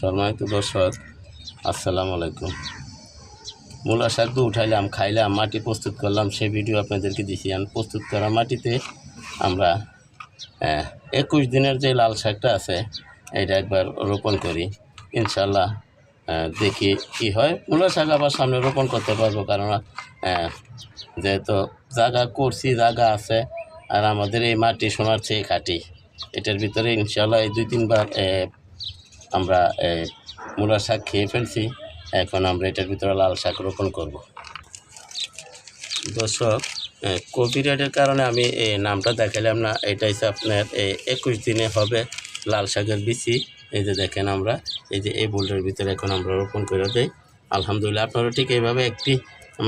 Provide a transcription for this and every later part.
সম্মানিত দর্শক, আসসালামু আলাইকুম। মূলা শাক উঠাইলাম, খাইলাম, মাটি প্রস্তুত করলাম, সেই ভিডিও আপনাদেরকে দিছি। আমি প্রস্তুত করা মাটিতে আমরা একুশ দিনের যে লাল শাকটা আছে, এটা একবার রোপণ করি। ইনশাল্লাহ দেখি কি হয়। মূলা শাক আবার সামনে রোপণ করতে পারব কারণ যেহেতু জায়গা করছি, জায়গা আছে, আর আমাদের এই মাটি সোনার চেয়ে খাটি। এটার ভিতরে ইনশাল্লাহ এই দুই তিনবার আমরা মূলার শাক খেয়ে ফেলছি। এখন আমরা এটার ভিতরে লাল শাক রোপণ করব। দর্শক কপিরাইটের কারণে আমি এই নামটা দেখালাম না। এটা হচ্ছে আপনার এই একুশ দিনে হবে লাল শাকের বিচি। এই যে দেখেন আমরা, এই যে এই বোল্ডের ভিতরে এখন আমরা রোপণ করে দেই। আলহামদুলিল্লাহ, আপনারা ঠিক এইভাবে একটি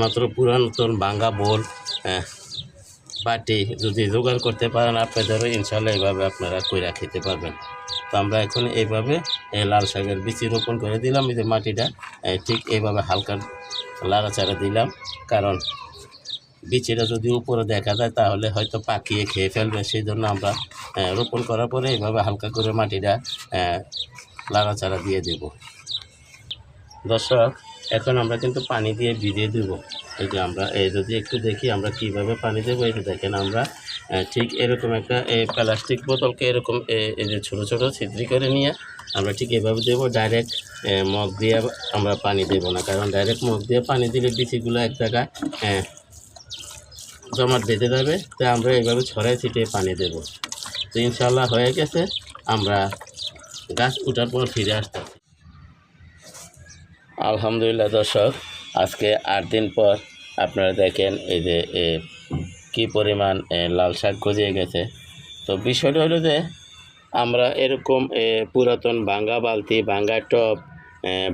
মাত্র পুরাতন ভাঙ্গা বোল বাটি যদি জোগাড় করতে পারেন, আপনাদেরও ইনশাল্লাহ এইভাবে আপনারা কইরা খেতে পারবেন। তো আমরা এখন এইভাবে এই লাল শাকের বিচি রোপণ করে দিলাম, এই যে মাটিটা ঠিক এইভাবে হালকা লাড়াচাড়া দিলাম, কারণ বিচিটা যদি উপরে দেখা যায়, তাহলে হয়তো পাকিয়ে খেয়ে ফেলবে সেই জন্য আমরা রোপণ করার পরে এইভাবে হালকা করে মাটিটা লাড়াচাড়া দিয়ে দেব। দর্শক, এখন আমরা কিন্তু পানি দিয়ে ভিজিয়ে দেবো। এই যে আমরা, এই যদি একটু দেখি আমরা কীভাবে পানি দেবো যে দেখেন আমরা ঠিক এরকম একটা এই প্লাস্টিক বোতলকে এরকম এই যে ছোটো ছোটো ছিদ্রি করে নিয়ে আমরা ঠিক এভাবে দেবো ডাইরেক্ট মগ দিয়ে আমরা পানি দেবো না। কারণ ডাইরেক্ট মগ দিয়ে পানি দিলে বিচিগুলো এক জায়গায় জমাট বেঁধে যাবে তাই আমরা এইভাবে ছড়াই ছিটিয়ে পানি দেব। তো ইনশাল্লাহ হয়ে গেছে, আমরা গাছ উঠার পর ফিরে আসতে আলহামদুলিল্লাহ দর্শক, আজকে আট দিন পর আপনারা দেখেন এই যে কি পরিমাণ লাল শাক গজিয়ে গেছে। তো বিষয়টা হলো যে, আমরা এরকম পুরাতন ভাঙ্গা বালতি, ভাঙ্গা টপ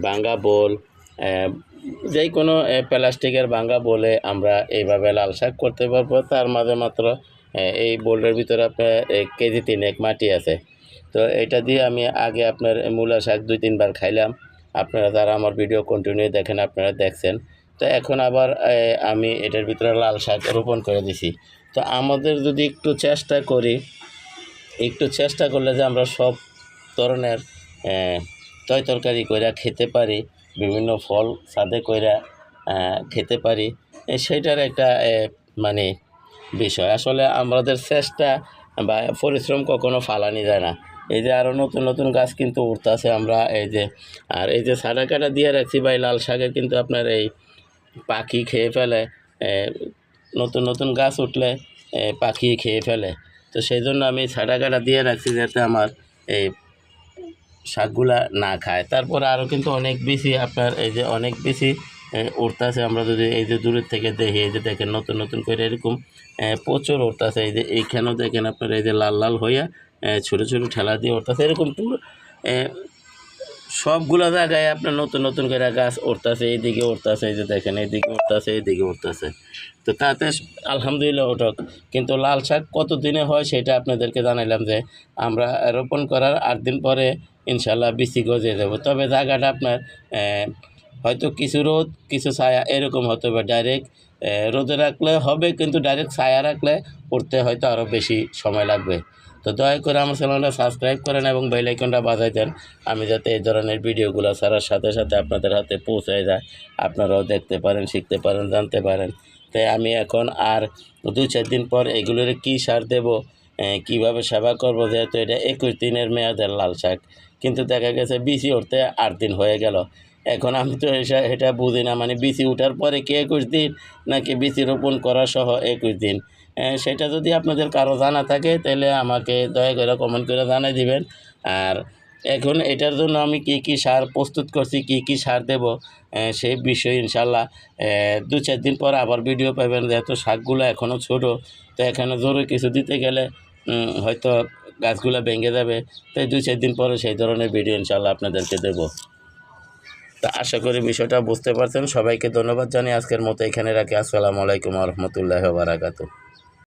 ভাঙ্গা বোল যে কোনো প্লাস্টিকের ভাঙ্গা বলে আমরা এইভাবে লাল শাক করতে পারব। তার মাঝে মাত্র এই বোল্ডের ভিতরে আপনার কেজি তিনেক মাটি আছে। তো এটা দিয়ে আমি আগে আপনার মূলা শাক দুই তিনবার খাইলাম। আপনারা যারা আমার ভিডিও কন্টিনিউ দেখেন, আপনারা দেখছেন। তো এখন আবার আমি এটার ভিতরে লাল শাক রোপণ করে দিছি। তো আমাদের যদি একটু চেষ্টা করি, একটু চেষ্টা করলে যে আমরা সব ধরনের তয় তরকারি কইরা খেতে পারি, বিভিন্ন ফল সাদে কইরা খেতে পারি সেটার একটা মানে বিষয়। আসলে আমাদের চেষ্টা বা পরিশ্রম কখনো ফালানি যায় না। এই যে আরও নতুন নতুন গাছ কিন্তু উঠতেছে, আমরা এই যে, আর এই যে সাদা কাটা দিয়ে রাখছি ভাই, লাল শাকের কিন্তু আপনার এই পাখি খেয়ে ফেলে নতুন নতুন গাছ উঠলে পাখি খেয়ে ফেলে। তো সেই জন্য আমি ছাটা কাটা দিয়ে রাখছি যাতে আমার এই শাকগুলা না খায়। তারপরে আরও কিন্তু অনেক বেশি আপনার এই যে অনেক বেশি উঠতেছে আমরা যদি এই যে দূরের থেকে দেখি, এই যে দেখেন নতুন নতুন করে এরকম প্রচুর উঠতেছে এই যে এইখানেও দেখেন আপনার এই যে লাল লাল হইয়া ছোটো ছোটো ঠেলা দিয়ে উঠতেছে এরকম পুরো সবগুলো জায়গায় আপনার নতুন নতুন করে গাছ উঠতেছে, এইদিকে উঠতেছে, এই যে দেখেন, এইদিকে উঠতেছে এইদিকে উঠতেছে। তো তাতে আলহামদুলিল্লাহ ওঠক। কিন্তু লাল শাক কত দিনে হয় সেটা আপনাদেরকে জানাইলাম যে আমরা রোপণ করার আট দিন পরে ইনশাল্লাহ বিচি গজিয়ে দেবো। তবে জায়গাটা আপনার হয়তো কিছু রোদ, কিছু ছায়া, এরকম হতে হবে ডাইরেক্ট রোদে রাখলে হবে, কিন্তু ডাইরেক্ট ছায়া রাখলে উঠতে হয়তো আরও বেশি সময় লাগবে। তো দয়া করে আমার চ্যানেলটা সাবস্ক্রাইব করেন এবং বেল আইকনটা বাজাই দেন। আমি যাতে এই ধরনের ভিডিওগুলো ছাড়ার সাথে সাথে আপনাদের হাতে পৌঁছায় যায়। আপনারাও দেখতে পারেন, শিখতে পারেন, জানতে পারেন। তাই আমি এখন আর দু চার দিন পর এগুলোর কী সার দেব কীভাবে সেবা করব, যেহেতু এটা একুশ দিনের মেয়াদের লাল শাক। কিন্তু দেখা গেছে বিসি উঠতে আট দিন হয়ে গেল। এখন আমি তো এটা বুঝি না মানে বিসি উঠার পরে কি একুশ দিন নাকি বিসি রোপণ করা সহ একুশ দিন? সেটা যদি আপনাদের কারও জানা থাকে, তাহলে আমাকে দয়া করে কমেন্ট করে জানাই দিবেন। আর এখন এটার জন্য আমি কি কি সার প্রস্তুত করছি, কি কি সার দেব সেই বিষয়ে ইনশাল্লাহ দু চার দিন পর আবার ভিডিও পাবেন, যেহেতু শাকগুলো এখনও ছোটো, তো এখানে জোরে কিছু দিতে গেলে হয়তো গাছগুলো ভেঙে যাবে। তাই দু চার দিন পরে সেই ধরনের ভিডিও ইনশাল্লাহ আপনাদেরকে দেবো। তো আশা করি বিষয়টা বুঝতে পারছেন। সবাইকে ধন্যবাদ জানিয়ে আজকের মতো এখানে রাখি। আসসালামু আলাইকুম রহমতুল্লাহ বারাকাতু